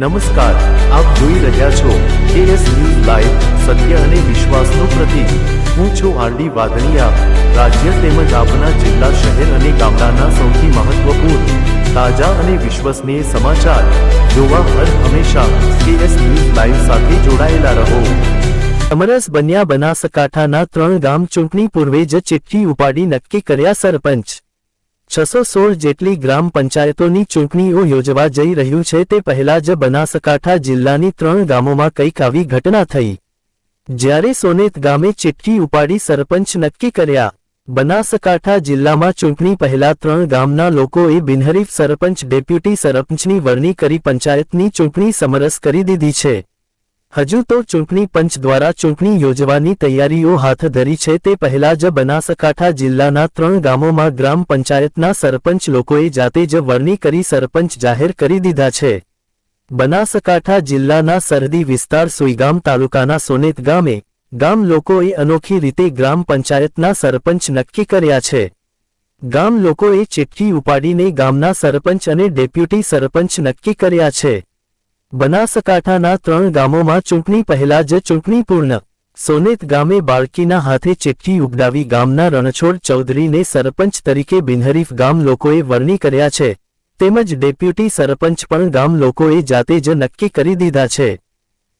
નમસ્કાર, આપ જોઈ રહ્યા છો એએસ ન્યૂઝ લાઈવ સત્ય અને વિશ્વાસનું પ્રતીક. હું છું આરડી વાદળિયા રાજ્ય તેમજ આપના જિલ્લા, શહેર અને ગામડાના સૌથી મહત્વપૂર્ણ, તાજા અને વિશ્વસનીય સમાચાર. જોવા હર હંમેશા એએસ ન્યૂઝ લાઈવ સાથે જોડાયેલા રહો. અમરસ બન્યા બનાસકાંઠાના ત્રણ ગામ ચૂંટણી પૂર્વે જ ચિઠ્ઠી ઉપાડી નક્કી કર્યા સરપંચ. છસો સોળ જેટલી ગ્રામ પંચાયતોની ચૂંટણીઓ યોજવા જઈ રહ્યું છે તે પહેલા જ બનાસકાંઠા જિલ્લાની ત્રણ ગામોમાં કંઈક આવી ઘટના થઈ. જ્યારે સોનેત ગામે ચિઠ્ઠી ઉપાડી સરપંચ નક્કી કર્યા, બનાસકાંઠા જિલ્લામાં ચૂંટણી પહેલા ત્રણ ગામના લોકોએ બિનહરીફ સરપંચ, ડેપ્યુટી સરપંચની વરણી કરી પંચાયતની ચૂંટણી સમરસ કરી દીધી છે. હજુ તો ચૂંટણી પંચ દ્વારા ચૂંટણી યોજવાની તૈયારીઓ હાથ ધરી છે તે પહેલા જ બનાસકાંઠા જિલ્લાના ત્રણ ગામોમાં ગ્રામ પંચાયતના સરપંચ લોકોએ જાતે જ વરણી કરી સરપંચ જાહેર કરી દીધા છે. બનાસકાંઠા જિલ્લાના સરહદી વિસ્તાર સુઈગામ તાલુકાના સોનેત ગામે ગામ લોકોએ અનોખી રીતે ગ્રામ પંચાયતના સરપંચ નક્કી કર્યા છે. ગામ લોકોએ ચિઠ્ઠી ઉપાડીને ગામના સરપંચ અને ડેપ્યુટી સરપંચ નક્કી કર્યા છે. બનાસકાંઠાના ત્રણ ગામોમાં ચૂંટણી પહેલા જ ચૂંટણી પૂર્ણ સોનેત ગામે બાળકીના હાથે ચિઠ્ઠી ઉગડાવી ગામના રણછોડ ચૌધરીને સરપંચ તરીકે બિનહરીફ ગામ લોકોએ વરણી કર્યા છે. તેમજ ડેપ્યુટી સરપંચ પણ ગામ લોકોએ જાતે જ નક્કી કરી દીધા છે.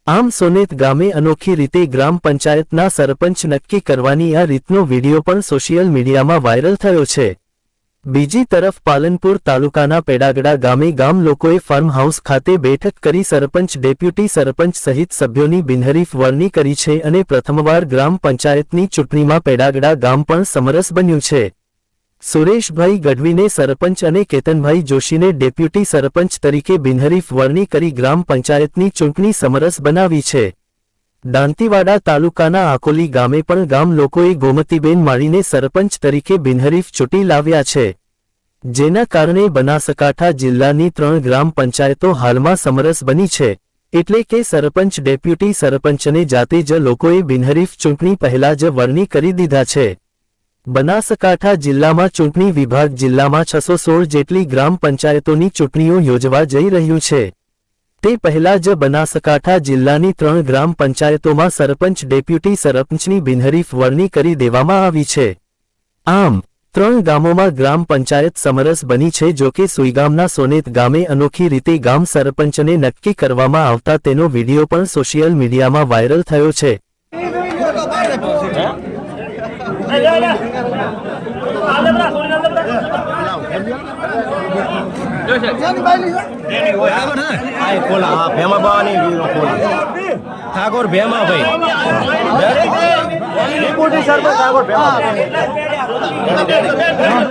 આમ સોનેત ગામે અનોખી રીતે ગ્રામ પંચાયતના સરપંચ નક્કી કરવાની આ રીતનો વીડિયો પણ સોશિયલ મીડિયામાં વાયરલ થયો છે. બીજી તરફ પાલનપુર તાલુકાના પેડાગડા ગામે ગામ લોકોએ ફાર્મ હાઉસ ખાતે બેઠક કરી સરપંચ, ડેપ્યુટી સરપંચ સહિત સભ્યોની બિનહરીફ વરણી કરી છે અને પ્રથમવાર ગ્રામ પંચાયતની ચૂંટણીમાં પેડાગડા ગામ પણ સમરસ બન્યું છે. સુરેશભાઈ ગઢવીને સરપંચ અને કેતનભાઈ જોશીને ડેપ્યુટી સરપંચ તરીકે બિનહરીફ વરણી કરી ગ્રામ પંચાયતની ચૂંટણી સમરસ બનાવી છે. દાંતીવાડા તાલુકાના આકોલી ગામે પણ ગામ લોકોએ ગોમતીબેન માળીને સરપંચ તરીકે બિનહરીફ ચૂંટી લાવ્યા છે, જેના કારણે બનાસકાંઠા જિલ્લાની ત્રણ ગ્રામ પંચાયતો હાલમાં સમરસ બની છે, એટલે કે સરપંચ, ડેપ્યુટી સરપંચને જાતે જ લોકોએ બિનહરીફ ચૂંટણી પહેલા જ વરણી કરી દીધા છે. બનાસકાંઠા જિલ્લામાં ચૂંટણી વિભાગ જિલ્લામાં છસો સોળ જેટલી ગ્રામ પંચાયતોની ચૂંટણીઓ યોજવા જઈ રહ્યું છે. તે પહેલા જ બનાસકાંઠા જિલ્લાની ત્રણ ગ્રામ પંચાયતોમાં સરપંચ, ડેપ્યુટી સરપંચની બિનહરીફ વરણી કરી દેવામાં આવી છે. આમ, ત્રણ ગામોમાં ગ્રામ પંચાયત સમરસ બની છે જો કે સુઈગામના સોનેત ગામે અનોખી રીતે ગામ સરપંચને નક્કી કરવામાં આવતા તેનો વીડિયો પણ સોશિયલ મીડિયામાં વાયરલ થયો છે આ ખોલા હા ભેમા બાવાની ખોલા ઠાકોર ભેમા ભાઈ. ઠાકોર ભેમા